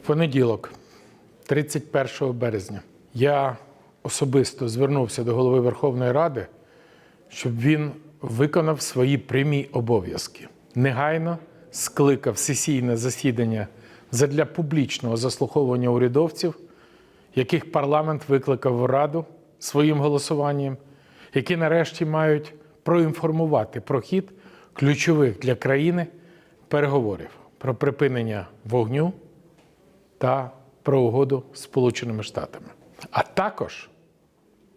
понеділок, 31 березня, я особисто звернувся до голови Верховної Ради, щоб він виконав свої прямі обов'язки. Негайно скликав сесійне засідання задля публічного заслуховування урядовців, яких парламент викликав в Раду своїм голосуванням, які нарешті мають проінформувати про хід ключових для країни переговорів про припинення вогню та про угоду з Сполученими Штатами. А також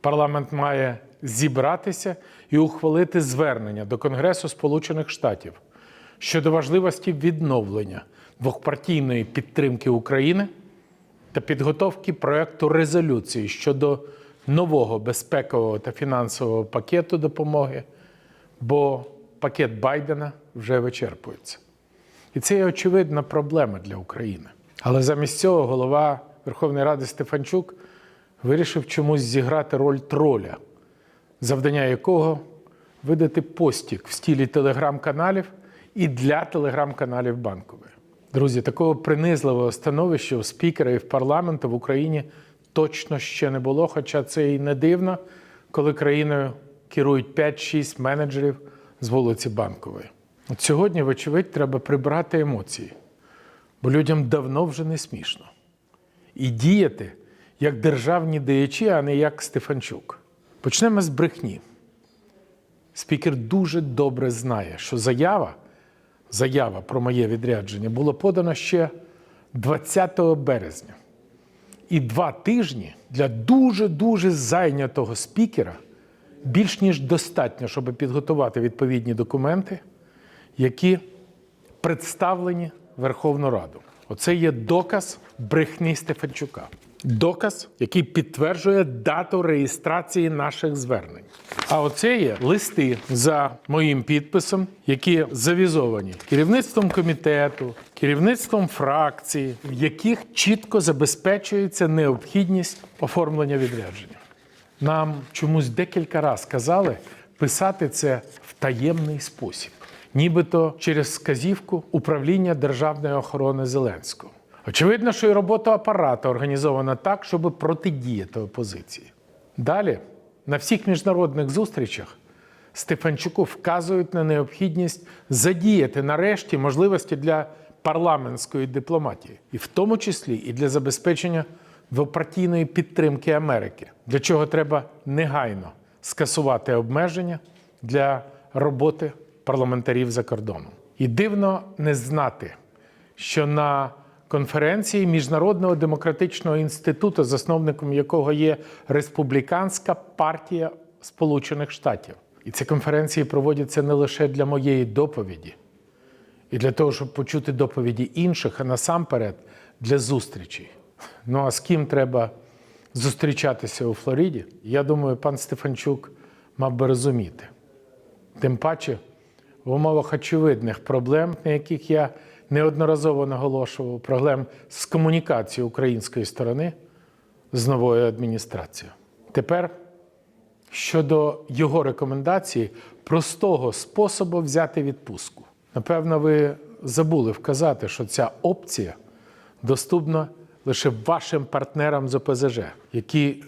парламент має зібратися і ухвалити звернення до Конгресу Сполучених Штатів щодо важливості відновлення двохпартійної підтримки України та підготовки проекту резолюції щодо нового безпекового та фінансового пакету допомоги, бо пакет Байдена вже вичерпується. І це є очевидна проблема для України. Але замість цього голова Верховної Ради Стефанчук вирішив чомусь зіграти роль троля, завдання якого видати постік в стілі телеграм-каналів і для телеграм-каналів банкової. Друзі, такого принизливого становища у спікера і в парламенту в Україні точно ще не було, хоча це і не дивно, коли країною керують 5-6 менеджерів з вулиці Банкової. От сьогодні, вочевидь, треба прибрати емоції, бо людям давно вже не смішно. І діяти як державні діячі, а не як Стефанчук. Почнемо з брехні. Спікер дуже добре знає, що заява, заява про моє відрядження була подана ще 20 березня. І два тижні для дуже-дуже зайнятого спікера більш ніж достатньо, щоб підготувати відповідні документи, які представлені Верховну Раду. Оце є доказ брехні Стефанчука. Доказ, який підтверджує дату реєстрації наших звернень. А оце є листи за моїм підписом, які завізовані керівництвом комітету, керівництвом фракції, в яких чітко забезпечується необхідність оформлення відрядження. Нам чомусь декілька разів казали писати це в таємний спосіб, нібито через сказівку управління державної охорони Зеленського. Очевидно, що і робота апарату організована так, щоб протидіяти опозиції. Далі, на всіх міжнародних зустрічах Стефанчуку вказують на необхідність задіяти нарешті можливості для парламентської дипломатії, і в тому числі і для забезпечення двопартійної підтримки Америки, для чого треба негайно скасувати обмеження для роботи парламентарів за кордоном. І дивно не знати, що на конференції Міжнародного демократичного інституту, засновником якого є Республіканська партія Сполучених Штатів. І ці конференції проводяться не лише для моєї доповіді, і для того, щоб почути доповіді інших, а насамперед для зустрічей. Ну а з ким треба зустрічатися у Флориді? Я думаю, пан Стефанчук мав би розуміти. Тим паче в умовах очевидних проблем, на яких я неодноразово наголошував, проблем з комунікацією української сторони з новою адміністрацією. Тепер щодо його рекомендації простого способу взяти відпустку. Напевно, ви забули вказати, що ця опція доступна лише вашим партнерам з ОПЗЖ, які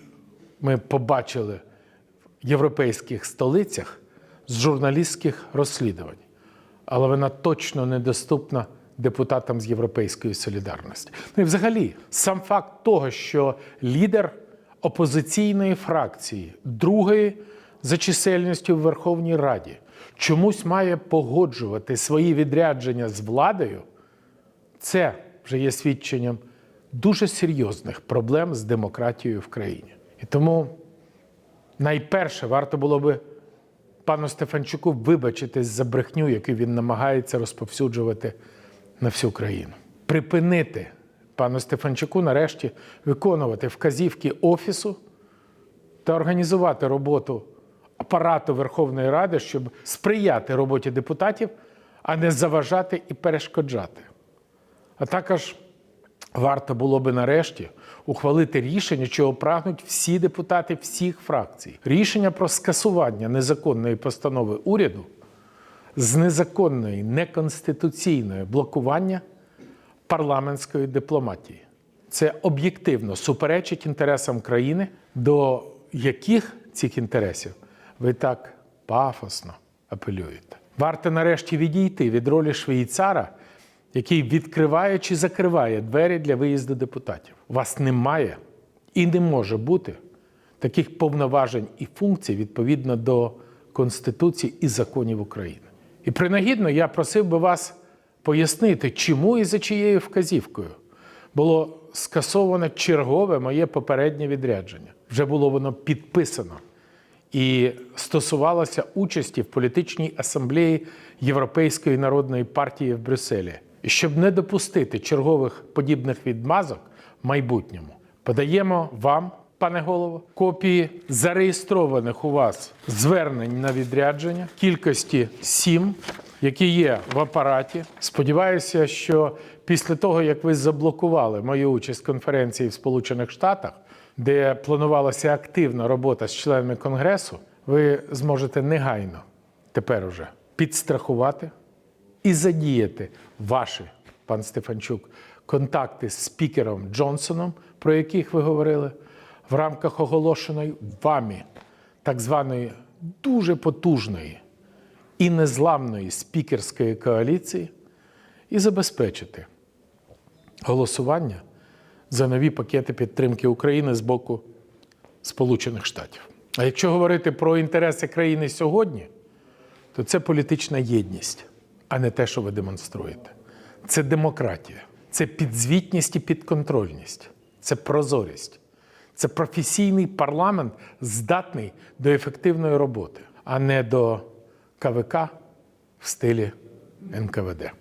ми побачили в європейських столицях з журналістських розслідувань. Але вона точно недоступна депутатам з Європейської солідарності. Ну і взагалі, сам факт того, що лідер опозиційної фракції, другої за чисельністю в Верховній Раді, чомусь має погоджувати свої відрядження з владою, це вже є свідченням дуже серйозних проблем з демократією в країні. І тому найперше варто було би пану Стефанчуку вибачитись за брехню, яку він намагається розповсюджувати на всю країну. Припинити пану Стефанчуку нарешті виконувати вказівки Офісу та організувати роботу апарату Верховної Ради, щоб сприяти роботі депутатів, а не заважати і перешкоджати. А також варто було би нарешті ухвалити рішення, чого прагнуть всі депутати всіх фракцій. Рішення про скасування незаконної постанови уряду з незаконної, неконституційної блокування парламентської дипломатії. це об'єктивно суперечить інтересам країни, до яких цих інтересів ви так пафосно апелюєте. Варто нарешті відійти від ролі швейцара, який відкриває чи закриває двері для виїзду депутатів. У вас немає і не може бути таких повноважень і функцій відповідно до Конституції і законів України. І принагідно я просив би вас пояснити, чому і за чиєю вказівкою було скасовано чергове моє попереднє відрядження. Вже було воно підписано і стосувалося участі в політичній асамблеї Європейської народної партії в Брюсселі. І щоб не допустити чергових подібних відмазок в майбутньому, подаємо вам, пане голово, копії зареєстрованих у вас звернень на відрядження кількості сім, які є в апараті. Сподіваюся, що після того, як ви заблокували мою участь в конференції в Сполучених Штатах, де планувалася активна робота з членами Конгресу, ви зможете негайно тепер уже підстрахувати і задіяти ваші, пан Стефанчук, контакти з спікером Джонсоном, про яких ви говорили, в рамках оголошеної вами так званої дуже потужної і незламної спікерської коаліції, і забезпечити голосування за нові пакети підтримки України з боку Сполучених Штатів. А якщо говорити про інтереси країни сьогодні, то це політична єдність, а не те, що ви демонструєте. Це демократія, це підзвітність і підконтрольність, це прозорість, це професійний парламент, здатний до ефективної роботи, а не до КВК в стилі НКВД.